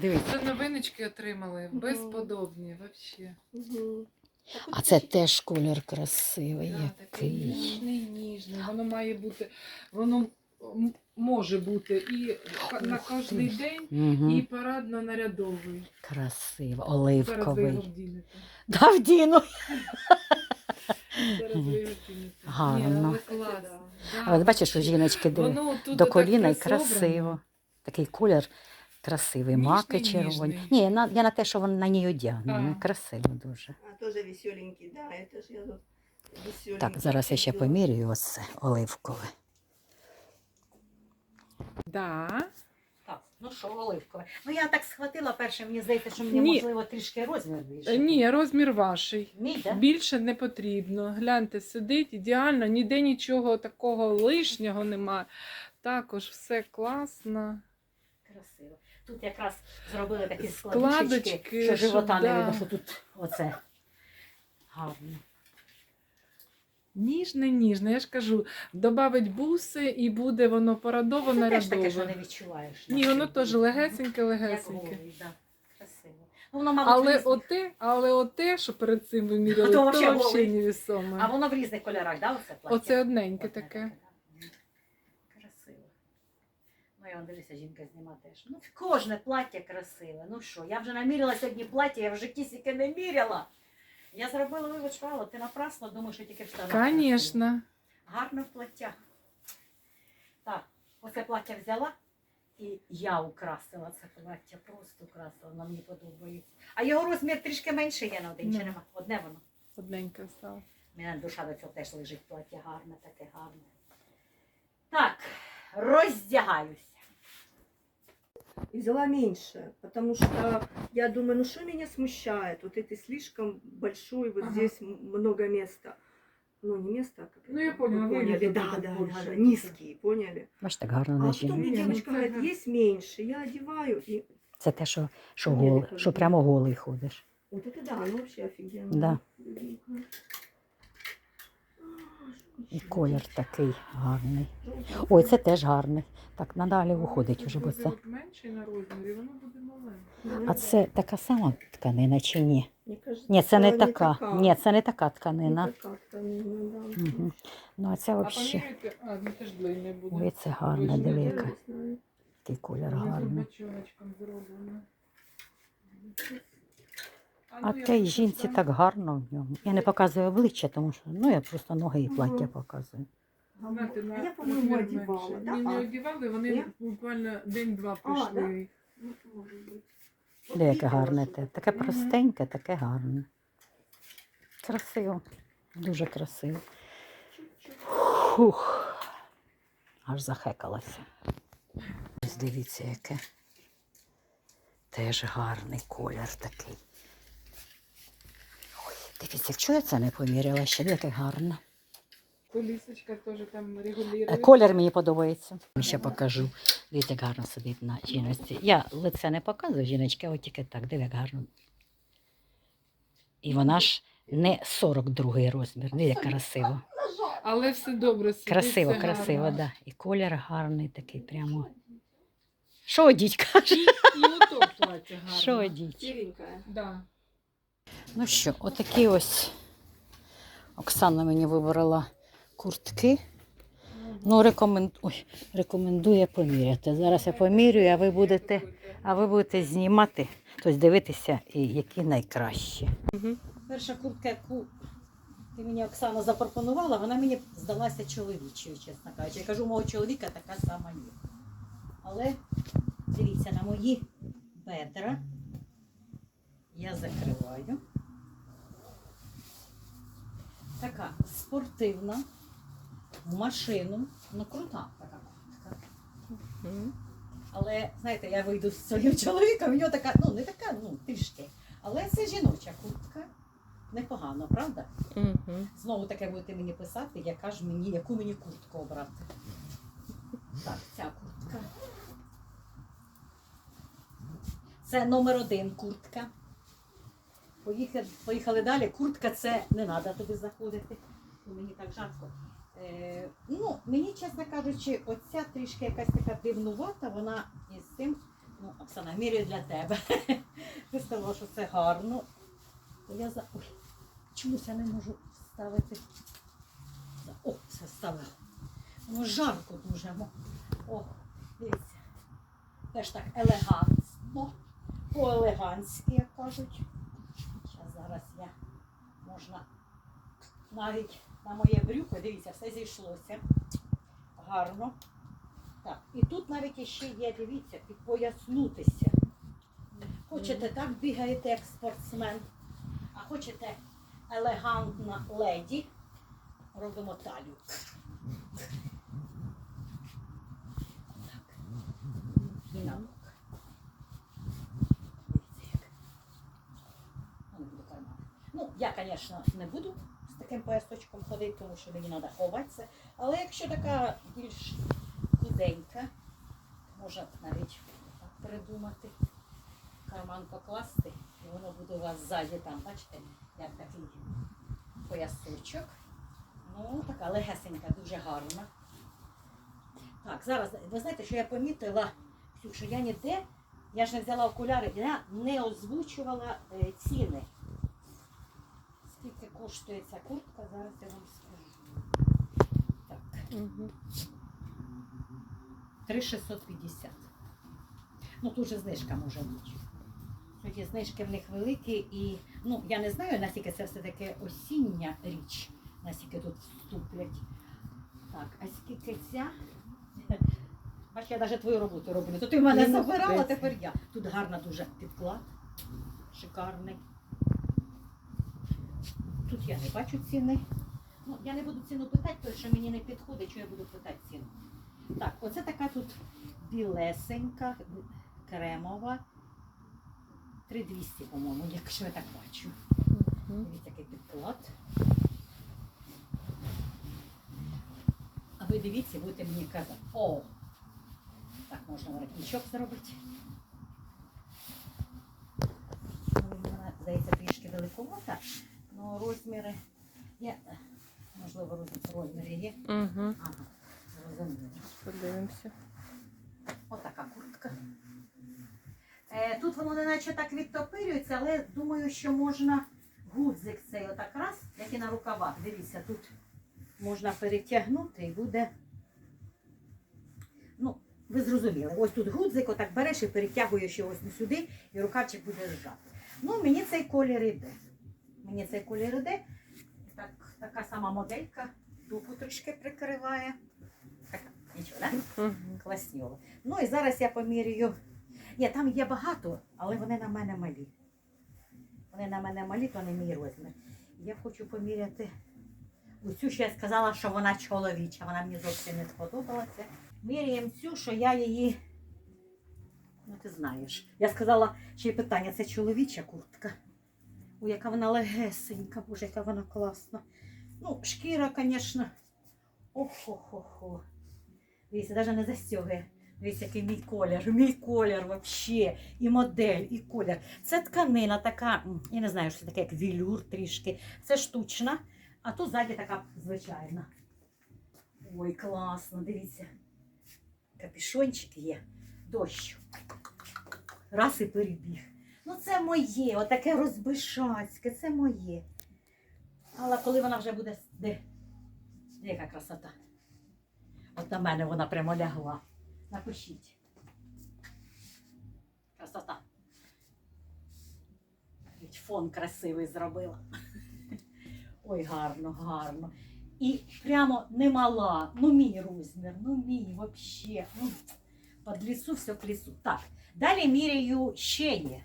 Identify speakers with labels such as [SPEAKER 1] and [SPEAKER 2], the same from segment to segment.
[SPEAKER 1] Дивіться.
[SPEAKER 2] Це новиночки отримали. Безподобні, взагалі.
[SPEAKER 3] Угу.
[SPEAKER 1] А це теж колір красивий,
[SPEAKER 2] Да, такий
[SPEAKER 1] який.
[SPEAKER 2] ніжний, ніжний. Воно має бути, воно може бути і на кожний день,
[SPEAKER 1] Угу.
[SPEAKER 2] і парадно-нарядовий.
[SPEAKER 1] Красиво,
[SPEAKER 2] Зараз ви його
[SPEAKER 1] оливковий.
[SPEAKER 2] вдінете.
[SPEAKER 1] Да, вдіну.
[SPEAKER 2] Зараз ви його вдінете.
[SPEAKER 1] Гарно.
[SPEAKER 2] Ні, але класно. Да.
[SPEAKER 1] А от бачиш, у жіночки до коліна і красиво. Такий колір красивий,
[SPEAKER 2] Ніжний,
[SPEAKER 1] маки червоні.
[SPEAKER 2] ніжний.
[SPEAKER 1] Ні, на, я на те, що він на ній одягнений.
[SPEAKER 2] А.
[SPEAKER 1] Красиво дуже.
[SPEAKER 3] А тоже веселенький, да, это я тут веселенький.
[SPEAKER 1] Так, зараз я ще помірюю оце оливкове.
[SPEAKER 2] Да.
[SPEAKER 1] Так, ну що, оливкове. Ну я так схватила перше, мені здається, що мені
[SPEAKER 2] Ні.
[SPEAKER 1] можливо трішки розмір більше.
[SPEAKER 2] Е, Ні, розмір ваший.
[SPEAKER 1] Мій, да?
[SPEAKER 2] Більше не потрібно. Гляньте, сидить ідеально, ніде нічого такого лишнього немає. Також все класно.
[SPEAKER 1] Красиво. Тут якраз зробили такі
[SPEAKER 2] Складочки,
[SPEAKER 1] складочки, що живота
[SPEAKER 2] щоб,
[SPEAKER 1] не
[SPEAKER 2] да.
[SPEAKER 1] видно, що тут оце гарно.
[SPEAKER 2] Ніжне, ніжне. Я ж кажу, добавить буси і буде воно порадовано
[SPEAKER 1] Це теж таке, що не відчуваєш.
[SPEAKER 2] Ні, воно теж легесеньке,
[SPEAKER 1] Як
[SPEAKER 2] легесеньке.
[SPEAKER 1] да. Красиво. Ну, воно, мабуть,
[SPEAKER 2] Але
[SPEAKER 1] різних-
[SPEAKER 2] оте, але оте, що перед цим ви міряли,
[SPEAKER 1] То
[SPEAKER 2] взагалі невісоме.
[SPEAKER 1] А воно в різних кольорах, да, оце плаття?
[SPEAKER 2] Оце одненьке
[SPEAKER 1] Одне
[SPEAKER 2] таке.
[SPEAKER 1] да? Мгм. Красиво. Ну, я вам дивлюся, жінка зніма теж. Ну, кожне плаття красиве. Ну що, я вже наміряла сьогодні плаття, я в житті сіки не міряла. Я зробила вивочку, але ти напрасно думаєш, що тільки в штанах.
[SPEAKER 2] Звісно.
[SPEAKER 1] Гарне плаття. Так, оце плаття взяла і я украсила це плаття, просто украсила, воно мені подобається. А його розмір трішки менший є на один, чи
[SPEAKER 2] Ну.
[SPEAKER 1] нема? Одне воно.
[SPEAKER 2] Одненьке стало.
[SPEAKER 1] У мене душа до цього теж лежить плаття гарне, таке гарне. Так, роздягаюся
[SPEAKER 3] И взяла меньше, потому что я думаю, ну что меня смущает? Вот это слишком большой, вот
[SPEAKER 2] Ага.
[SPEAKER 3] здесь м- много места. Ну, не место, а как
[SPEAKER 2] Ну,
[SPEAKER 3] это?
[SPEAKER 2] я поняла,
[SPEAKER 3] Вы поняли,
[SPEAKER 2] вырезы
[SPEAKER 3] да,
[SPEAKER 2] будут
[SPEAKER 3] да,
[SPEAKER 2] больше
[SPEAKER 3] да, да,
[SPEAKER 2] такие.
[SPEAKER 3] низкие, поняли?
[SPEAKER 1] Бач, так гарно
[SPEAKER 3] А
[SPEAKER 1] на
[SPEAKER 3] потом мне
[SPEAKER 2] Ні, ну
[SPEAKER 3] девочка
[SPEAKER 2] це
[SPEAKER 3] говорит,
[SPEAKER 2] гарно.
[SPEAKER 3] есть меньше, я одеваю, и
[SPEAKER 1] Це те, що, що,
[SPEAKER 3] Ні,
[SPEAKER 1] гол,
[SPEAKER 3] не кажу.
[SPEAKER 1] що прямо голий ходиш.
[SPEAKER 3] вот это да, ну вообще офигенно.
[SPEAKER 1] Да. І колір такий гарний. Ой, це теж гарний. Так, надалі виходить уже, бо це.
[SPEAKER 2] Менший на розмірі, воно буде маленьке.
[SPEAKER 1] А це така сама тканина чи ні? Ні, це не
[SPEAKER 3] не
[SPEAKER 1] така. Ні, це не така тканина. Угу. Ну, а це взагалі.
[SPEAKER 2] ну.
[SPEAKER 1] Ой, це гарна, диви, яка. Такий колір гарний. А
[SPEAKER 2] ну, просто
[SPEAKER 1] жінці так гарно в ньому. Я не показую обличчя, тому що ну я просто ноги і плаття показую.
[SPEAKER 2] Знаєте, на
[SPEAKER 3] я, по-моєму,
[SPEAKER 2] розмір
[SPEAKER 3] одівала,
[SPEAKER 2] менше.
[SPEAKER 3] да?
[SPEAKER 2] Ні, не
[SPEAKER 3] А.
[SPEAKER 2] одівали, вони
[SPEAKER 3] Ні?
[SPEAKER 2] буквально день-два
[SPEAKER 3] А, да?
[SPEAKER 2] пройшли.
[SPEAKER 3] Ну, може бути.
[SPEAKER 1] Де яке гарне те.
[SPEAKER 3] таке.
[SPEAKER 1] Таке
[SPEAKER 2] Мгм.
[SPEAKER 1] простеньке, таке гарне. Красиво. Дуже красиво. Фух. Аж захекалася. Ось дивіться, яке. Теж гарний колір такий. Дивіться, чого я це не поміряла ще, яке гарне.
[SPEAKER 2] Колісочка теж там регулює.
[SPEAKER 1] Е, Колір мені подобається. Ще покажу. Дивіться, як гарно сидить на жіночці. Я лице не показую жіночки, а от тільки так. Диви, як гарно. І вона ж не 42 розмір. Диви, як красиво.
[SPEAKER 2] Але все добре сидить.
[SPEAKER 1] Красиво,
[SPEAKER 2] все
[SPEAKER 1] красиво,
[SPEAKER 2] гарно.
[SPEAKER 1] да. І колір гарний такий прямо. Що одіть, каже?
[SPEAKER 2] І, і ото плаття гарне.
[SPEAKER 1] Що одіть?
[SPEAKER 3] Серенькая.
[SPEAKER 2] Да.
[SPEAKER 1] Ну що, отакі ось Оксана мені вибрала куртки. Ну, рекомен... Ой, рекомендує поміряти. Зараз я помірюю, а ви будете, а ви будете знімати, тобто дивитися, які найкращі. Перша куртка, яку ти мені Оксана запропонувала, вона мені здалася чоловічою, чесно кажучи. Я кажу, у мого чоловіка така сама є. Але дивіться, на мої бедра я закриваю. Така спортивна, в машину, ну крута така куртка. Але знаєте, я вийду з своїм чоловіком, в нього така, ну не така, ну трішки. Але це жіноча куртка. Непогано, правда? Знову таке будете мені писати, яка ж мені, яку мені куртку обрати. Так, ця куртка. Це номер один куртка. Поїхали, поїхали далі. Куртка це не треба туди заходити. Мені так жарко. Е, ну, мені, чесно кажучи, оця трішки якась така дивнувата, вона із цим. Ну, Оксана міряю для тебе. Ти сказала, що це гарно. Я за. Ой, чомусь я не можу ставити. О, все ставила. Воно жарко дуже. О, дивіться. Теж так елегантно. По-елегантськи, як кажуть. Зараз, я можна навіть на моє брюхо, дивіться, все зійшлося. Гарно. Так, і тут навіть іще є, дивіться, підпояснутися. Хочете так бігаєте, як спортсмен, а хочете елегантна леді, робимо талію. Так. І на бок. Дивіться, як. Ну, не буду кармани. Ну, я, звісно, не буду з таким поясочком ходити, тому що мені треба ховатися. Але якщо така більш худенька, можна навіть так придумати. Карман покласти, і воно буде у вас ззаді там, бачите, як такий поясочок. Ну, така легесенька, дуже гарна. Так, зараз, ви знаєте, що я помітила, Ксюша, я ніде, я ж не взяла окуляри, я не озвучувала е, ціни. Коштує ця куртка, зараз я вам скажу. Так.
[SPEAKER 2] Угу.
[SPEAKER 1] 3650. Ну, тут же знижка може бути. Тоді знижки в них великі і ну, я не знаю, наскільки це все-таки осіння річ, наскільки тут вступлять. Так, а скільки ця? Бач, я навіть твою роботу роблю. То ти в мене забирала, тепер я. Тут гарна дуже підклад. Шикарний. Тут я не бачу ціни. Ну, я не буду ціну питати, тому що мені не підходить, що я буду питати ціну. Так, оце така тут білесенька, кремова. 3200, по-моєму, якщо я так бачу. Дивіться, який підклад. А ви дивіться, будете мені казати. О! Так, можна воротничок зробити. Здається, трішки далековата, але розміри є. Можливо, розміри є.
[SPEAKER 2] Угу.
[SPEAKER 1] Ага, розумію.
[SPEAKER 2] Подивимося.
[SPEAKER 1] Отака куртка. Е, тут воно не наче так відтопирюється, але думаю, що можна гудзик цей отак раз, як і на рукавах. Дивіться, тут можна перетягнути і буде. Ну, ви зрозуміли. Ось тут гудзик, отак береш і перетягуєш його сюди, і рукавчик буде зжати. Ну, мені цей колір іде. Мені цей колір іде. Так, така сама моделька, дупу трішки прикриває. Така, нічого, так? Да?
[SPEAKER 2] Угу.
[SPEAKER 1] Класньово. Ну і зараз я помірюю. Ні, там є багато, але вони на мене малі. Вони на мене малі, то не мій розмір. Я хочу поміряти оцю, що я сказала, що вона чоловіча. Вона мені зовсім не сподобалася. Міряємо цю, що я її. Ну, ти знаєш. Я сказала, ще й питання, це чоловіча куртка. Ой, яка вона легесенька, боже, яка вона класна. Ну, шкіра, звісно. Ох-хо-хо-хо. Дивіться, навіть не застягує. Дивіться, який мій колір. Мій колір взагалі. І модель, і колір. Це тканина така, я не знаю, що це таке, як вілюр трішки. Це штучна, а тут ззаді така звичайна. Ой, класно, дивіться. Капішончик є. Дощ. Раз і перебіг. Ну, це моє, отаке розбишацьке, це моє. Але коли вона вже буде. Де? Яка красота? От на мене вона прямо лягла. Напишіть. Красота. Навіть Фон красивий зробила. Ой, гарно, гарно. І прямо не мала. Ну, мій розмір, ну мій вообще. Ну, під лісу все к лісу. Так, далі міряю ще.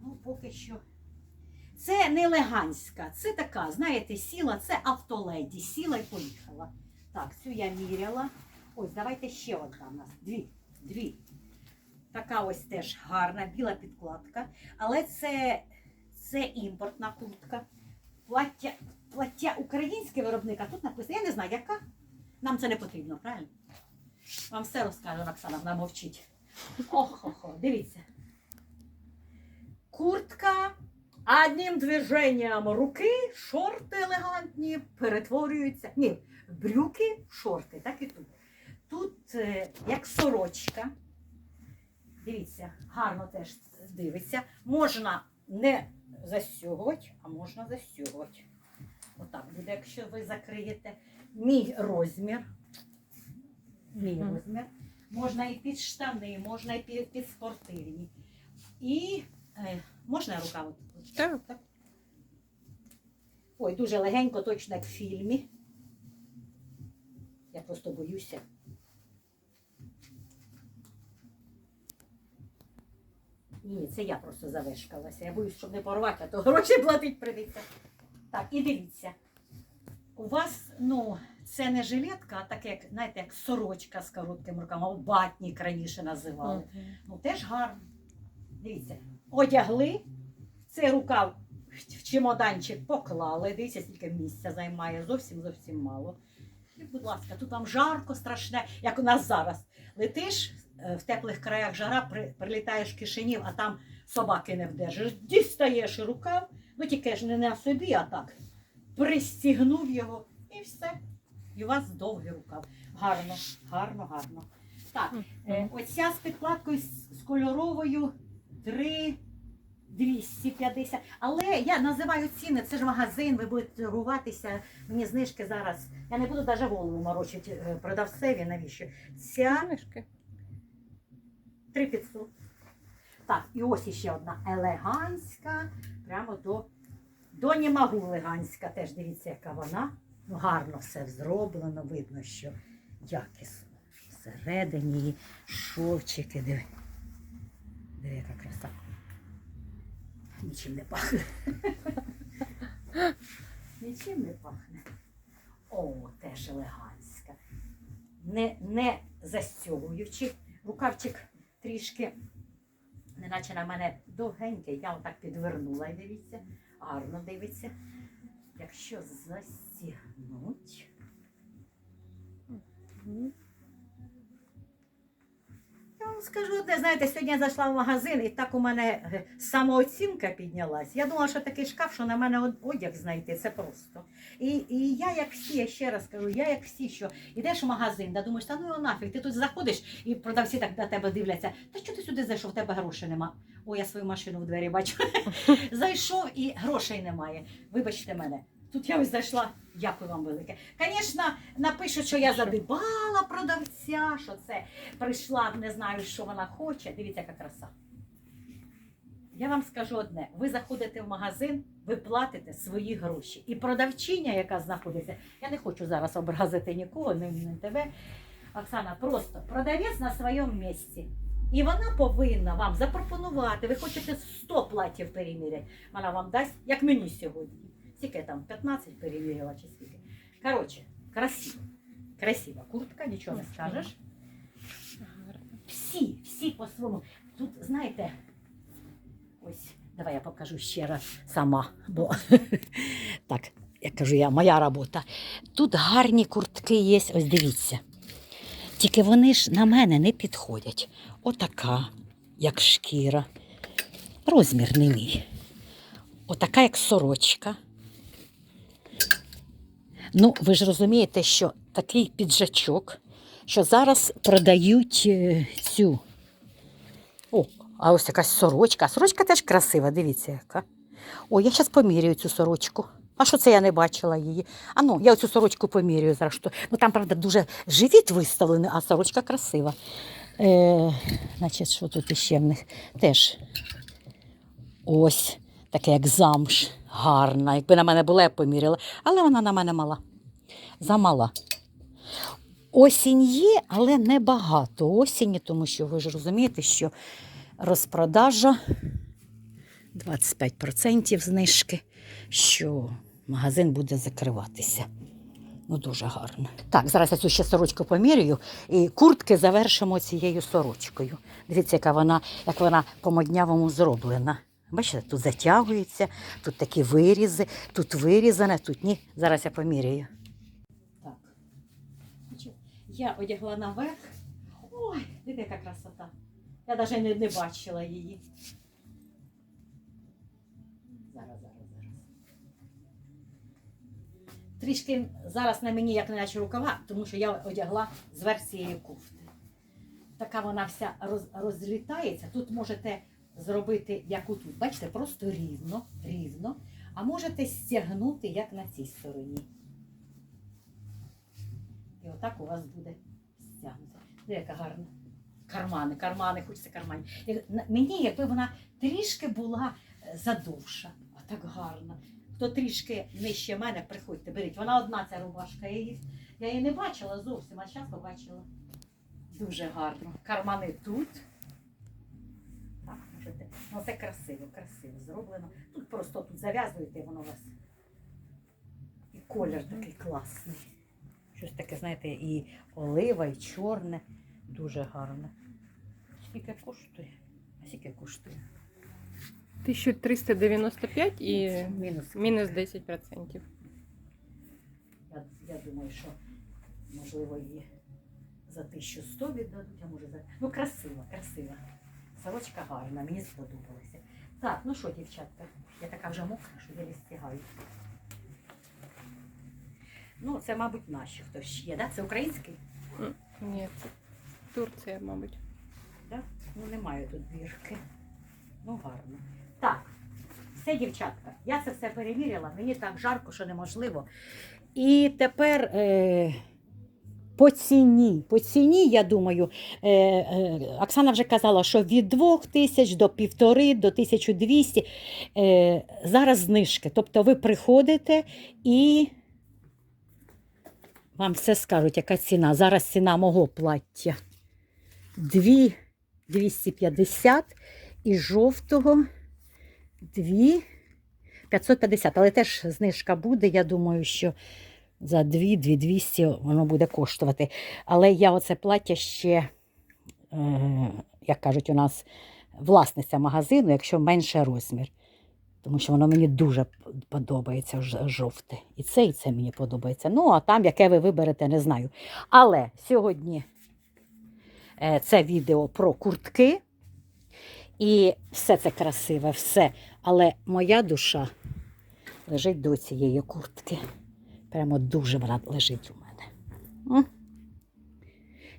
[SPEAKER 1] Ну, поки що. Це не елегантська, це така, знаєте, сіла, це автоледі. Сіла і поїхала. Так, цю я міряла. Ось, давайте ще одна в нас. Дві. Дві. Така ось теж гарна, біла підкладка. Але це, це імпортна куртка. Плаття, плаття українське виробника. Тут написано, я не знаю, яка. Нам це не потрібно, правильно? Вам все розкаже Оксана, вона мовчить. Ох-хо-хо, дивіться. Куртка одним движенням руки, шорти елегантні перетворюються. Ні, брюки шорти, так і тут. Тут е, як сорочка, Дивіться, гарно теж дивиться. Можна не застягувати, а можна застягувати. Отак буде, якщо ви закриєте. Мій розмір. Мій розмір. Можна і під штани, можна і під, спортивні. І можна я рукав?
[SPEAKER 2] Так.
[SPEAKER 1] Ой, дуже легенько, точно як в фільмі. Я просто боюся. Ні, це я просто завешкалася. Я боюсь, щоб не порвати, а то гроші платить прийдеться. Так, і дивіться. У вас, ну, це не жилетка, а таке, як, знаєте, як сорочка з коротким рукавом, або батнік раніше називали.
[SPEAKER 2] Мгм.
[SPEAKER 1] Ну, теж гарно. Дивіться, одягли, цей рукав в чемоданчик поклали. Дивіться, скільки місця займає, зовсім зовсім мало. І, будь ласка, тут вам жарко страшне, як у нас зараз. Летиш е, в теплих краях жара, при, прилітаєш в кишенів, а там собаки не вдержиш. Дістаєш рукав, ну тільки ж не на собі, а так. Пристігнув його і все. І у вас довгий рукав. Гарно, гарно, гарно. Так, Е, Оця з підкладкою з, з кольоровою 3 250. Але я називаю ціни, це ж магазин, ви будете торгуватися. Мені знижки зараз. Я не буду навіть голову морочити е, продавцеві, навіщо? Ця
[SPEAKER 2] Книжки.
[SPEAKER 1] 3500. Так, і ось іще одна елегантська, прямо до, до не могу елегантська. Теж дивіться, яка вона. Ну, гарно все зроблено, видно, що якісно. Всередині її шовчики, диви. Диви, яка краса. Нічим не пахне. Нічим не пахне. О, теж елегантська. Не, не застягуючи. Рукавчик трішки, неначе на мене довгенький, я отак підвернула і дивіться, гарно дивиться. Якщо застігнуть, скажу одне, знаєте, сьогодні я зайшла в магазин і так у мене е, самооцінка піднялась. Я думала, що такий шкаф, що на мене одяг знайти, це просто. І, і я як всі, я ще раз кажу, я як всі, що йдеш в магазин, да думаєш, та ну нафіг, ти тут заходиш і продавці так на тебе дивляться. Та що ти сюди зайшов, в тебе грошей нема. О, я свою машину в двері бачу. Зайшов і грошей немає. Вибачте мене. Тут я ось зайшла. Дякую вам велике. Звісно, напишуть, що я задибала продавця, що це прийшла, не знаю, що вона хоче. Дивіться, яка краса. Я вам скажу одне: ви заходите в магазин, ви платите свої гроші. І продавчиня, яка знаходиться, я не хочу зараз образити нікого, не, не тебе. Оксана, просто продавець на своєму місці. І вона повинна вам запропонувати. Ви хочете 100 платів переміряти. Вона вам дасть, як мені сьогодні. Скільки там 15 переміряла чи скільки. Коротше, красиво. Красива куртка, нічого не скажеш. Всі, всі по-своєму. Тут, знаєте, ось, давай я покажу ще раз сама, бо так, як кажу я, моя робота. Тут гарні куртки є, ось дивіться. Тільки вони ж на мене не підходять. Отака, як шкіра. Розмір не мій. Отака, як сорочка. Ну, ви ж розумієте, що такий піджачок, що зараз продають е, цю. О, а ось якась сорочка. Сорочка теж красива, дивіться яка. О, я зараз поміряю цю сорочку. А що це я не бачила її? А ну, я цю сорочку поміряю зараз. Ну там, правда, дуже живіт виставлений, а сорочка красива. Е, значить, що тут іще в них? Теж ось таке, як замш, гарна. Якби на мене була, я б поміряла. Але вона на мене мала. Замала. Осінь є, але не багато осінні, тому що ви ж розумієте, що розпродажа 25% знижки, що магазин буде закриватися. Ну, дуже гарно. Так, зараз я цю ще сорочку поміряю і куртки завершимо цією сорочкою. Дивіться, яка вона, як вона по-моднявому зроблена. Бачите, тут затягується, тут такі вирізи, тут вирізане, тут ні. Зараз я поміряю. Так. Я одягла наверх. Ой, дивіться, яка красота. Я навіть не, не бачила її. Зараз, зараз, зараз. Трішки зараз на мені, як не наче рукава, тому що я одягла з версією кофти. така вона вся роз, розлітається. Тут можете зробити, як отут. Бачите, просто рівно, рівно. А можете стягнути, як на цій стороні. І отак у вас буде стягнуто. Диви, яка гарна. Кармани, кармани, хочеться кармани. Мені, якби вона трішки була е, задовша, а так гарна. Хто трішки нижче мене, приходьте, беріть. Вона одна ця рубашка. Я її, я її не бачила зовсім, а зараз побачила. Дуже гарно. Кармани тут. Можете. Ну, це красиво, красиво зроблено. Тут просто тут зав'язуєте, воно у вас. І колір такий класний. Щось таке, знаєте, і олива, і чорне. Дуже гарне. Скільки коштує? А скільки коштує?
[SPEAKER 2] 1395 і
[SPEAKER 1] Мінус.
[SPEAKER 2] мінус 10%.
[SPEAKER 1] Я, я думаю, що можливо її за 1100 віддадуть, а може за. Ну, красива, красива. Сорочка гарна, мені сподобалася. Так, ну що, дівчатка, я така вже мокра, що я не стягаю. Ну, це, мабуть, наші хтось ще, да? Це український?
[SPEAKER 2] Ні, це Турція, мабуть.
[SPEAKER 1] Да? Ну, немає тут бірки. Ну, гарно. Так, все, дівчатка, я це все перевірила, мені так жарко, що неможливо. І тепер е, по ціні. По ціні, я думаю, е, е, Оксана вже казала, що від 2 тисяч до півтори, до 1200 е, зараз знижки. Тобто ви приходите і вам все скажуть, яка ціна. Зараз ціна мого плаття. 2 250 і жовтого 2 550. Але теж знижка буде. Я думаю, що за 2 200 воно буде коштувати. Але я оце плаття ще, е, як кажуть, у нас власниця магазину, якщо менше розмір. Тому що воно мені дуже подобається жовте. І це, і це мені подобається. Ну, а там, яке ви виберете, не знаю. Але сьогодні е, це відео про куртки. І все це красиве, все. Але моя душа лежить до цієї куртки. Прямо дуже вона лежить у мене.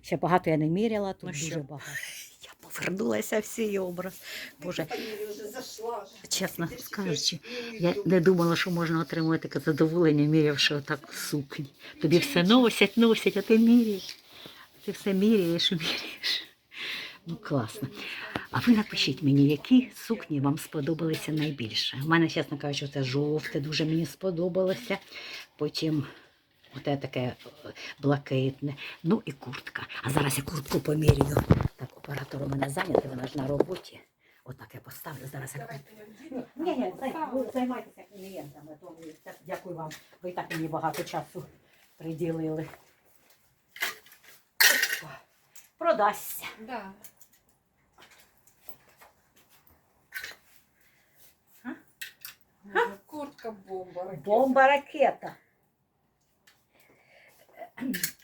[SPEAKER 1] Ще багато я не міряла, тут
[SPEAKER 3] Ну
[SPEAKER 1] дуже
[SPEAKER 3] що?
[SPEAKER 1] багато. Я повернулася в свій образ. Боже, чесно скажучи, я не думала, що можна отримати таке задоволення, мірявши отак в сукні. Тобі все носять, носять, а ти міряєш. Ти все міряєш, міряєш. Ну, класно. А ви напишіть мені, які сукні вам сподобалися найбільше. У мене, чесно кажучи, це жовте дуже мені сподобалося. Потім оте таке е, блакитне. Ну і куртка. А зараз я куртку помірюю. Так, оператор у мене зайнятий, вона ж на роботі. Отак я поставлю. Зараз я ні, ні, займайтеся клієнтами, дякую вам. Ви так мені багато часу приділили. Продасться.
[SPEAKER 2] Да.
[SPEAKER 1] А?
[SPEAKER 2] Боже, Куртка бомба. ракета.
[SPEAKER 1] Бомба ракета.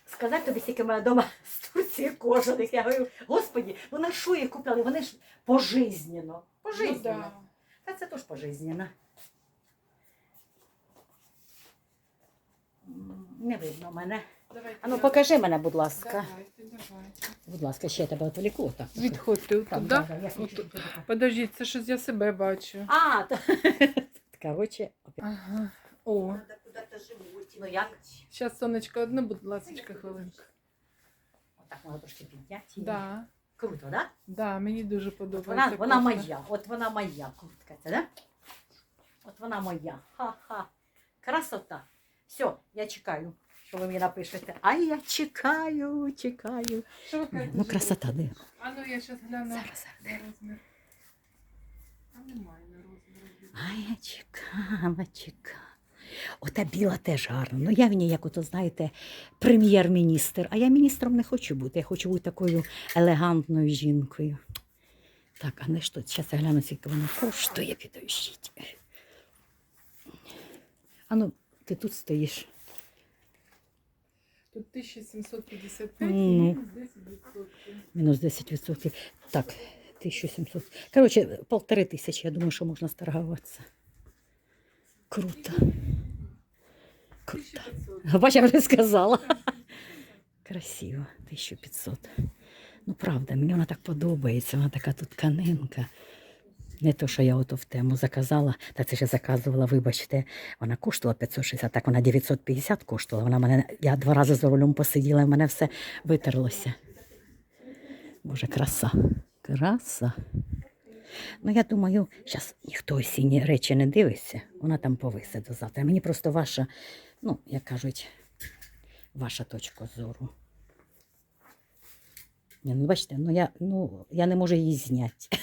[SPEAKER 1] Сказати тобі, скільки в мене вдома з Турції кожаних. Я говорю, господі, ну на що їх купляли? Вони ж пожизненно.
[SPEAKER 2] Ну, да.
[SPEAKER 1] Та це теж пожизненно. Не видно мене.
[SPEAKER 2] Давайте
[SPEAKER 1] А ну
[SPEAKER 2] я-
[SPEAKER 1] покажи мене, будь ласка.
[SPEAKER 2] Давайте, давайте.
[SPEAKER 1] Будь ласка, ще я тебе отвлеку. Так.
[SPEAKER 2] Відходьте отут,
[SPEAKER 1] да,
[SPEAKER 2] да?
[SPEAKER 1] да, я тебе.
[SPEAKER 2] Подождіть, це щось я себе бачу.
[SPEAKER 1] А, то... коротше,
[SPEAKER 2] Ага. О,
[SPEAKER 3] Надо куда-то животик.
[SPEAKER 1] Ну, як?
[SPEAKER 2] зараз сонечко, одну, будь ласка, хвилинку.
[SPEAKER 1] отак можна трошки підняти. її.
[SPEAKER 2] Да,
[SPEAKER 1] Круто, да?
[SPEAKER 2] да, мені дуже
[SPEAKER 1] От
[SPEAKER 2] подобається.
[SPEAKER 1] вона, вона моя, от вона моя куртка, це, да? От вона моя. Ха-ха. Красота. Все, я чекаю, що ви мені напишете. А я чекаю, чекаю.
[SPEAKER 2] Що ви кажете,
[SPEAKER 1] Ну, красота, де?
[SPEAKER 2] А ну я зараз гляну
[SPEAKER 1] Зараз, зараз.
[SPEAKER 2] розмір. А немає на розмір.
[SPEAKER 1] А я чекала, чекала. Ота біла теж гарна. Ну я в ній, як ото, знаєте, прем'єр-міністр. А я міністром не хочу бути. Я хочу бути такою елегантною жінкою. Так, а не що? Зараз я гляну, скільки вона коштує, підождіть. А ну, ти тут стоїш.
[SPEAKER 2] Тут 1755
[SPEAKER 1] Ну.
[SPEAKER 2] мінус 10%.
[SPEAKER 1] Мінус 10%. Так, 1700. Коротше, полтори тисячі. Я думаю, що можна сторгуватися. Круто. Круто.
[SPEAKER 2] 1500.
[SPEAKER 1] Бач, я вже сказала. Красиво, 1500. Ну, правда, мені вона так подобається, вона така тут тканинка. Не то, що я ото в тему заказала, та це ще заказувала, вибачте, вона коштувала 560, так вона 950 коштувала. Вона мене, я два рази за рулем посиділа, і в мене все витерлося. Боже, краса. Краса. Ну, я думаю, зараз ніхто осінні речі не дивиться, вона там повисе до завтра. Мені просто ваша, ну, як кажуть, ваша точка зору. Ні, ну, бачите, ну я, ну, я не можу її зняти.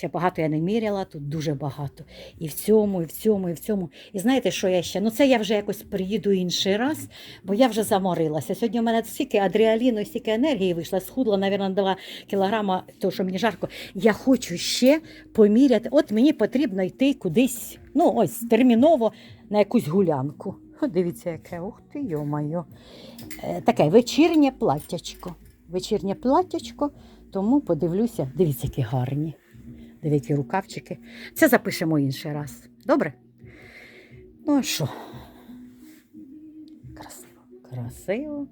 [SPEAKER 1] Ще багато я не міряла, тут дуже багато. І в цьому, і в цьому, і в цьому. І знаєте, що я ще? Ну це я вже якось приїду інший раз, бо я вже заморилася. Сьогодні у мене стільки адріаліну, стільки енергії вийшла, схудла, мабуть, на 2 кілограма, тому що мені жарко. Я хочу ще поміряти. От мені потрібно йти кудись, ну ось терміново на якусь гулянку. О, дивіться, яке, ух ти, йо-моє. Е, Таке вечірнє платтячко. Вечірнє платтячко, тому подивлюся, дивіться, які гарні. Дивіться, рукавчики. Це запишемо інший раз. Добре? Ну а що? Красиво. Красиво.